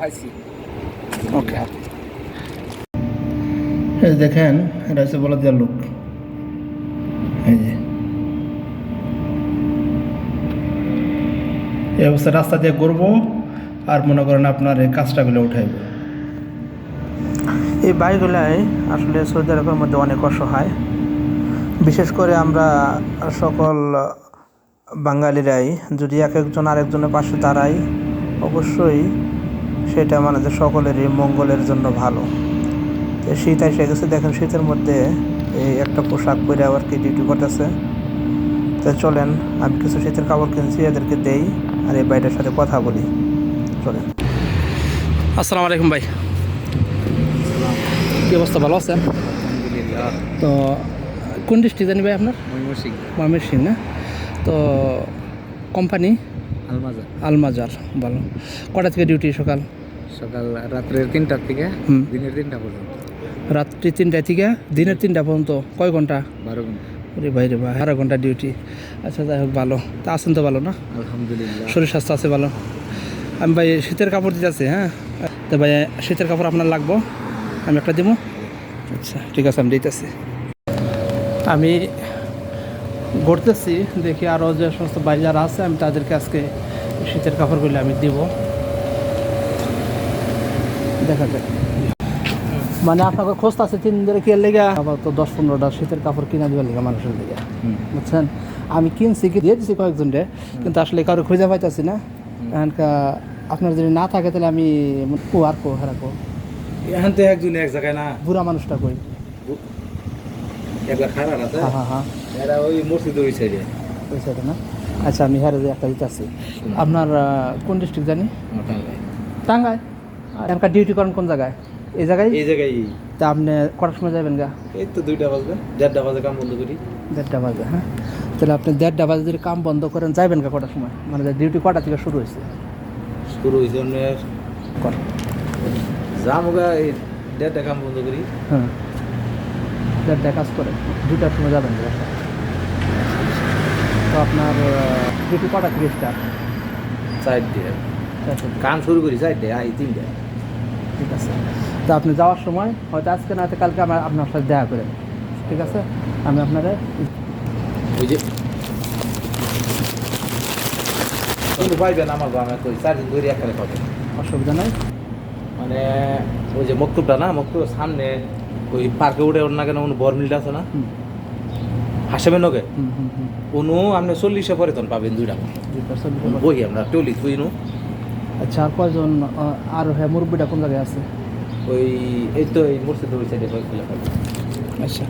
পাইছি ওকে। এই দেখেন এটা হচ্ছে বলে দেওয়ার লোক। এই যে। এই অবস্থা রাস্তা দিয়ে ঘুরবো আর মনে করেন আপনার এই কাজটাগুলো উঠাইব। এই বাইকগুলাই আসলে সৌদি আরবের মধ্যে অনেক অসহায়। বিশেষ করে আমরা সকল বাঙালিরাই যদি এক একজন আরেকজনের পাশে দাঁড়াই অবশ্যই সেটা মানে যে সকলেরই মঙ্গলের জন্য ভালো। তো শীত এসে গেছে দেখেন শীতের মধ্যে এই একটা পোশাক পরে আবার কি ডিউটি করতেছে। তো চলেন আমি কিছু শীতের কাপড় কিনছি এদেরকে দেই আর এই বাইটার সাথে কথা বলি। চলেন। আসসালামু আলাইকুম ভাই। কি অবস্থা ভালো আছেন? তো কোন ডিস্ট্রিক্ট জানি ভাই আপনার? ময়মনসিং সিং না? তো কোম্পানি আলমাজা আলমাজার ভালো। কটা থেকে ডিউটি সকাল? সকাল রাত্রের তিনটার থেকে দিনের তিনটা পর্যন্ত। রাত্রি তিনটা থেকে দিনের তিনটা পর্যন্ত। কয় ঘণ্টা? বারো ঘণ্টা। রে ভাই রে ভাই বারো ঘণ্টা ডিউটি আচ্ছা যাই হোক ভালো। তা আছেন তো ভালো না? আলহামদুলিল্লাহ। শরীর স্বাস্থ্য আছে ভালো? আমি ভাই শীতের কাপড় দিতে আছি হ্যাঁ? তো ভাই শীতের কাপড় আপনার লাগবো? আমি একটা দিব আচ্ছা ঠিক আছে আমি দিতেছি। আমি ঘুরতেছি দেখি আরও যে সমস্ত ভাই যারা আছে আমি তাদেরকে আজকে শীতের কাপড়গুলো আমি দিব। দেখা যাক মানে আপনাকে খোঁজ আছে তিন দিনের কে লেগে? আবার তো দশ পনেরোটা শীতের কাপড় কিনা দিবার লেগে মানুষের লেগে। বুঝছেন? আমি কিনছি কি দিয়ে দিছি কয়েকজনকে কিন্তু আসলে কারও খুঁজে পাইতেছি না। এখানকার আপনার যদি না থাকে তাহলে আমি কো আর কো হারা কো। এখন তো একজন এক জায়গায় না? বুড়া মানুষটা কই? হ্যাঁ হ্যাঁ হ্যাঁ। এরা ওই মসজিদ ওই সাইডে ওই সাইডে না? আচ্ছা আমি হারে যে একটা দিতে আছি আপনার কোন ডিস্ট্রিক্ট জানি? টাঙ্গায় আর এখানকার ডিউটি করেন কোন জায়গায়? এই জায়গায়? এই জায়গায়। তা আপনি কটার সময় যাবেন গা? এই তো দুইটা বাজবে দেড়টা বাজে কাম বন্ধ করি। দেড়টা বাজে হ্যাঁ? তাহলে আপনি দেড়টা বাজে যদি কাম বন্ধ করেন যাবেন গা কটার সময়? মানে ডিউটি কটা থেকে শুরু হয়েছে? শুরু হয়েছে অন্য কটা যামগা এই দেড়টা কাম বন্ধ করি। হ্যাঁ। দেড়টা কাজ করে দুটার সময় যাবেন। তো আপনার ডিউটি কটা থেকে স্টার্ট চারটে। কাম শুরু করি চারটে আই তিনটে। ঠিক আছে? তো আপনি যাওয়ার সময় হয়তো আজকে না হয়তো কালকে আমার আপনার সাথে দেখা করেন। ঠিক আছে? আমি আপনারে ওই যে কিন্তু পাইবেন আমার গ্রামে কই চার দিন ধরে একখানে পাবেন অসুবিধা নাই। মানে ওই যে মক্তবটা না মক্তবের সামনে ওই পার্কে উঠে ওর না কেন কোনো বরমিলটা আছে না? হাসেবেন ওকে হুম হুম হুম। কোনো আপনি চল্লিশে পরে তখন পাবেন দুইটা। বই আমরা টলি তুইনু আচ্ছা আর কয়জন আর হ্যাঁ মুরব্বিটা কোন জায়গায় আছে? ওই এই তো এই মসজিদ ওই সাইডে আচ্ছা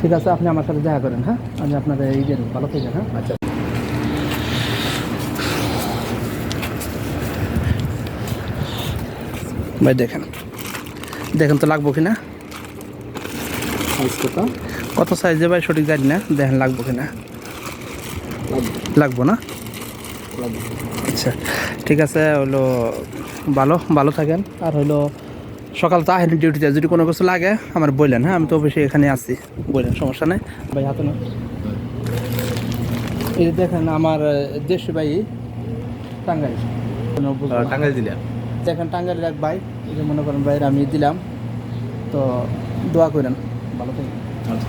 ঠিক আছে আপনি আমার সাথে দেখা করেন হ্যাঁ? আমি আপনার এই দেন ভালো থাকেন হ্যাঁ? আচ্ছা। ভাই দেখেন। দেখেন তো লাগবো কি না কত সাইজে ভাই? সঠিক জানি না। দেখেন লাগবো কি না লাগবো না? আচ্ছা ঠিক আছে হলো ভালো ভালো থাকেন। আর হইল সকাল তো আহেন ডিউটিতে যদি কোনো কিছু লাগে আমার বললেন হ্যাঁ আমি তো অবশ্যই এখানে আছি। বললেন সমস্যা নেই। ভাই হাতে না এই দেখেন আমার দেশি ভাই টাঙ্গাই টাঙ্গাই দিলে দেখেন টাঙ্গাইলের এক ভাই এই যে মনে করেন ভাইয়ের আমি দিলাম। তো দোয়া করেন। ভালো থাকেন। আচ্ছা